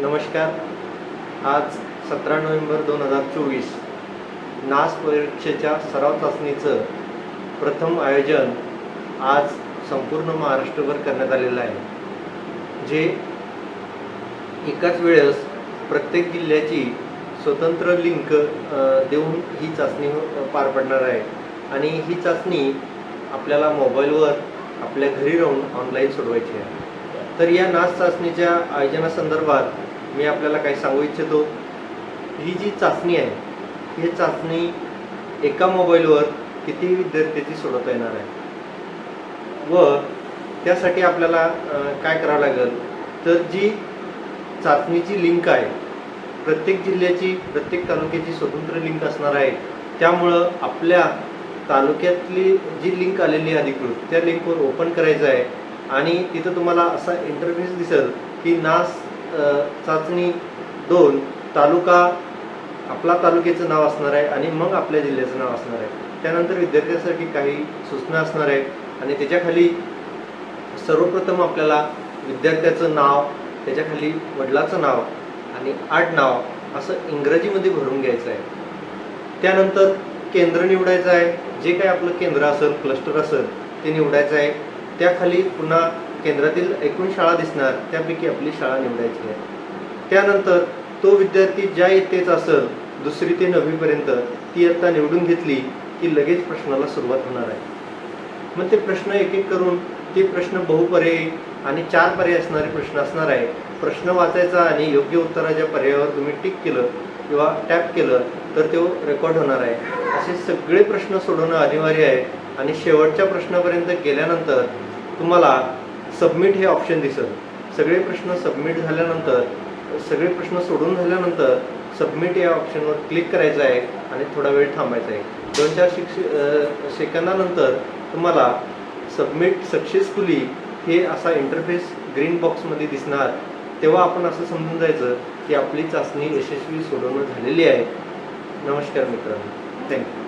नमस्कार. आज सतरा नोव्हेंबर दोन हजार चोवीस. नास परीक्षेच्या सराव चाचणीचं प्रथम आयोजन आज संपूर्ण महाराष्ट्रभर करण्यात आलेलं आहे. जे एकाच वेळेस प्रत्येक जिल्ह्याची स्वतंत्र लिंक देऊन ही चाचणी हो, पार पडणार आहे. आणि ही चाचणी आपल्याला मोबाईलवर आपल्या घरी राहून ऑनलाईन सोडवायची आहे. तर या नाच चाचणीच्या आयोजनासंदर्भात मी आपल्याला काही सांगू इच्छितो. ही जी चाचणी आहे ही चाचणी एका मोबाईलवर किती विद्यार्थ्याची सोडवता येणार आहे? व त्यासाठी आपल्याला काय करावं लागेल? तर जी चाचणीची लिंक आहे प्रत्येक जिल्ह्याची प्रत्येक तालुक्याची स्वतंत्र लिंक असणार आहे. त्यामुळं आपल्या तालुक्यातली जी लिंक आलेली आहे अधिकृत त्या लिंकवर ओपन करायचं आहे. आणि तिथं तुम्हाला असा इंटरफेस दिसेल की नास चाचणी दोन तालुका आपला तालुक्याचं नाव असणार आहे आणि मग आपल्या जिल्ह्याचं नाव असणार आहे. त्यानंतर विद्यार्थ्यांसाठी काही सूचना असणार आहे आणि त्याच्याखाली सर्वप्रथम आपल्याला विद्यार्थ्याचं नाव त्याच्याखाली वडिलाचं नाव आणि आठ नाव असं इंग्रजीमध्ये भरून घ्यायचं आहे. त्यानंतर केंद्र निवडायचं आहे. जे काही आपलं केंद्र असेल क्लस्टर असेल ते निवडायचं आहे. त्याखाली पुन्हा केंद्रातील एकूण शाळा दिसणार त्यापैकी आपली शाळा निवडायची आहे. त्यानंतर तो विद्यार्थी ज्या इयत्तेचा असेल दुसरी ते नववीपर्यंत ती इयत्ता निवडून घेतली की लगेच प्रश्नाला सुरुवात होणार आहे. मग ते प्रश्न एक एक करून ते प्रश्न बहुपर्यायी आणि चार पर्याय असणारे प्रश्न असणार आहे. प्रश्न वाचायचा आणि योग्य उत्तराच्या पर्यायावर तुम्ही टिक केलं किंवा टॅप केलं तर तो रेकॉर्ड होणार आहे. असे सगळे प्रश्न सोडवणं अनिवार्य आहे. आणि शेवटच्या प्रश्नापर्यंत गेल्यानंतर तुम्हाला सबमिट हे ऑप्शन दिसेल. सगळे प्रश्न सबमिट झाल्यानंतर सगळे प्रश्न सोडून झाल्यानंतर सबमिट या ऑप्शनवर क्लिक करायचं आहे आणि थोडा वेळ थांबायचा आहे. दोन चार शिक्ष सेकंदानंतर तुम्हाला सबमिट सक्सेसफुली हे असा इंटरफेस ग्रीन बॉक्समध्ये दिसणार. तेव्हा आपण असं समजून जायचं की आपली चाचणी यशस्वी सोडवणं झालेली आहे. नमस्कार मित्रांनो. थँक्यू